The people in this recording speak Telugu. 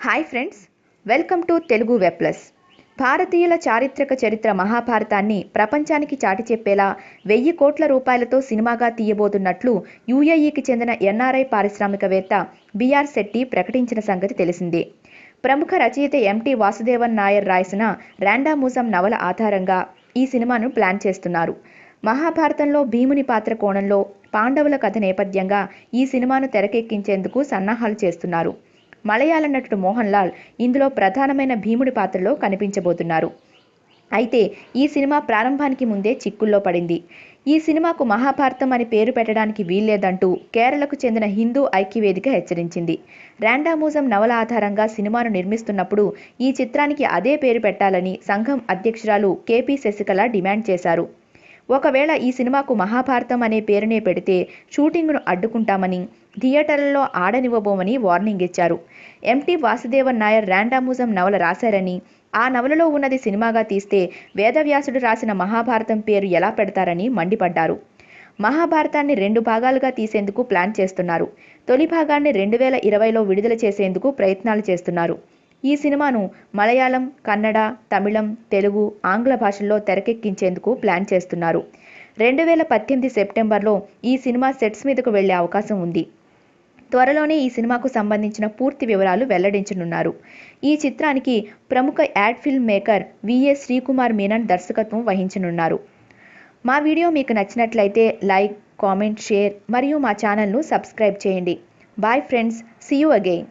Hi friends welcome to Telugu web plus. భారతీయుల చారిత్రక చరిత్ర మహాభారతాన్ని ప్రపంచానికి చాటి చెప్పేలా వెయ్యి కోట్ల రూపాయలతో సినిమాగా తీయబోతున్నట్లు యూఏఈకి చెందిన ఎన్ఆర్ఐ పారిశ్రామికవేత్త బిఆర్ శెట్టి ప్రకటించిన సంగతి తెలిసిందే. ప్రముఖ రచయిత ఎంటి వాసుదేవన్ నాయర్ రాసిన ర్యాండామూజం నవల ఆధారంగా ఈ సినిమాను ప్లాన్ చేస్తున్నారు. మహాభారతంలో భీముని పాత్ర కోణంలో పాండవుల కథ నేపథ్యంగా ఈ సినిమాను తెరకెక్కించేందుకు సన్నాహాలు చేస్తున్నారు. మలయాళ నటుడు మోహన్ లాల్ ఇందులో ప్రధానమైన భీముడి పాత్రలో కనిపించబోతున్నారు. అయితే ఈ సినిమా ప్రారంభానికి ముందే చిక్కుల్లో పడింది. ఈ సినిమాకు మహాభారతం అని పేరు పెట్టడానికి వీల్లేదంటూ కేరళకు చెందిన హిందూ ఐక్యవేదిక హెచ్చరించింది. ర్యాండామూజం నవల ఆధారంగా సినిమాను నిర్మిస్తున్నప్పుడు ఈ చిత్రానికి అదే పేరు పెట్టాలని సంఘం అధ్యక్షురాలు కేపీ శశికళ డిమాండ్ చేశారు. ఒకవేళ ఈ సినిమాకు మహాభారతం అనే పేరునే పెడితే షూటింగ్ను అడ్డుకుంటామని థియేటర్లలో ఆడనివ్వబోమని వార్నింగ్ ఇచ్చారు. ఎంటీ వాసుదేవన్ నాయర్ ర్యాండామూజం నవల రాశారని ఆ నవలలో ఉన్నది సినిమాగా తీస్తే వేదవ్యాసుడు రాసిన మహాభారతం పేరు ఎలా పెడతారని మండిపడ్డారు. మహాభారతాన్ని రెండు భాగాలుగా తీసేందుకు ప్లాన్ చేస్తున్నారు. తొలి భాగాన్ని రెండు వేల ఇరవైలో విడుదల చేసేందుకు ప్రయత్నాలు చేస్తున్నారు. ఈ సినిమాను మలయాళం కన్నడ తమిళం తెలుగు ఆంగ్ల భాషల్లో తెరకెక్కించేందుకు ప్లాన్ చేస్తున్నారు. రెండు వేల పద్దెనిమిది సెప్టెంబర్లో ఈ సినిమా సెట్స్ మీదకు వెళ్ళే అవకాశం ఉంది. త్వరలోనే ఈ సినిమాకు సంబంధించిన పూర్తి వివరాలు వెల్లడించనున్నారు. ఈ చిత్రానికి ప్రముఖ ad film maker V A Sreekumar Menon దర్శకత్వం వహించనున్నారు. మా వీడియో మీకు నచ్చినట్లయితే లైక్ కామెంట్ షేర్ మరియు మా ఛానల్ను సబ్స్క్రైబ్ చేయండి. Bye friends see you again.